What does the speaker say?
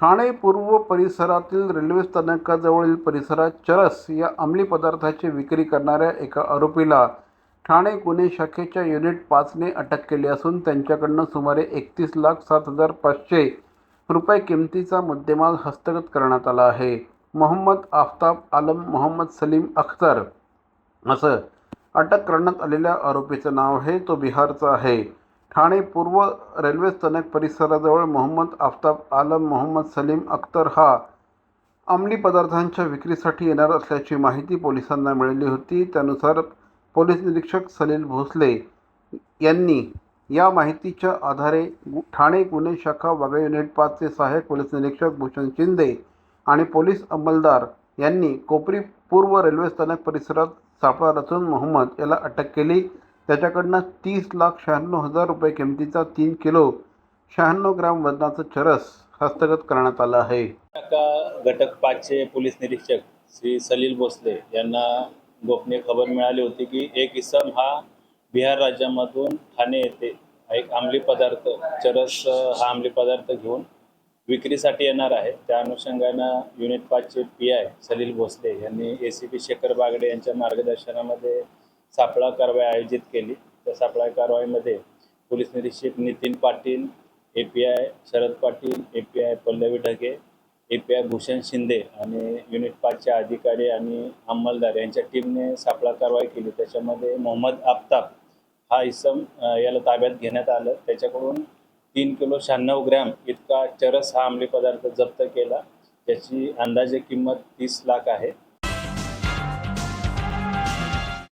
ठाणे पूर्व परिसरातील रेल्वे स्थानकाजवळील परिसरात चरस या अंमली पदार्थाची विक्री करणाऱ्या एका आरोपीला ठाणे गुन्हे शाखेच्या युनिट पाचने अटक केली असून त्यांच्याकडनं सुमारे एकतीस लाख सात हजार पाचशे रुपये किमतीचा मुद्देमाल हस्तगत करण्यात आला आहे. मोहम्मद आफताब आलम मोहम्मद सलीम अख्तर असं अटक करण्यात आलेल्या आरोपीचं नाव आहे तो बिहारचा आहे. ठाणे पूर्व रेल्वे स्थानक परिसराजवळ मोहम्मद आफताब आलम मोहम्मद सलीम अख्तर हा अंमली पदार्थांच्या विक्रीसाठी येणार असल्याची माहिती पोलिसांना मिळाली होती. त्यानुसार पोलीस निरीक्षक सलील भोसले यांनी या माहितीच्या आधारे गु- ठाणे गुन्हे शाखा वागळे युनिट पाचचे सहाय्यक पोलीस निरीक्षक भूषण शिंदे आणि पोलीस अंमलदार यांनी कोपरी पूर्व रेल्वे स्थानक परिसरात सापळा रचून मोहम्मद याला अटक केली. त्याच्याकडनं तीस लाख शहाण्णव हजार रुपये किमतीचा तीन किलो शहाण्णव ग्राम वजनाचं चरस हस्तगत करण्यात आलं आहे. घटक पाचचे पोलीस निरीक्षक श्री सलील भोसले यांना गोपनीय खबर मिळाली होती की एक इसम हा बिहार राज्यामधून ठाणे येथे एक अंमली पदार्थ चरस हा अंमली पदार्थ घेऊन विक्रीसाठी येणार आहे. त्या अनुषंगानं युनिट पाचचे पी आय सलील भोसले यांनी A C P Shekhar Bagde यांच्या मार्गदर्शनामध्ये सापळा कारवाई आयोजित केली. त्या सापळा कारवाईमध्ये पोलीस निरीक्षक Nitin Patil A P I Sharad Patil A P I Pallavi Dhage A P I Bhushan Shinde आणि युनिट पाचच्या अधिकारी आणि अंमलदार यांच्या टीमने सापळा कारवाई केली. त्याच्यामध्ये मोहम्मद आफताब हा इसम याला ताब्यात घेण्यात आलं. त्याच्याकडून तीन किलो शहाण्णव ग्रॅम इतका चरस हा अंमली पदार्थ जप्त केला. त्याची अंदाजे किंमत तीस लाख आहे.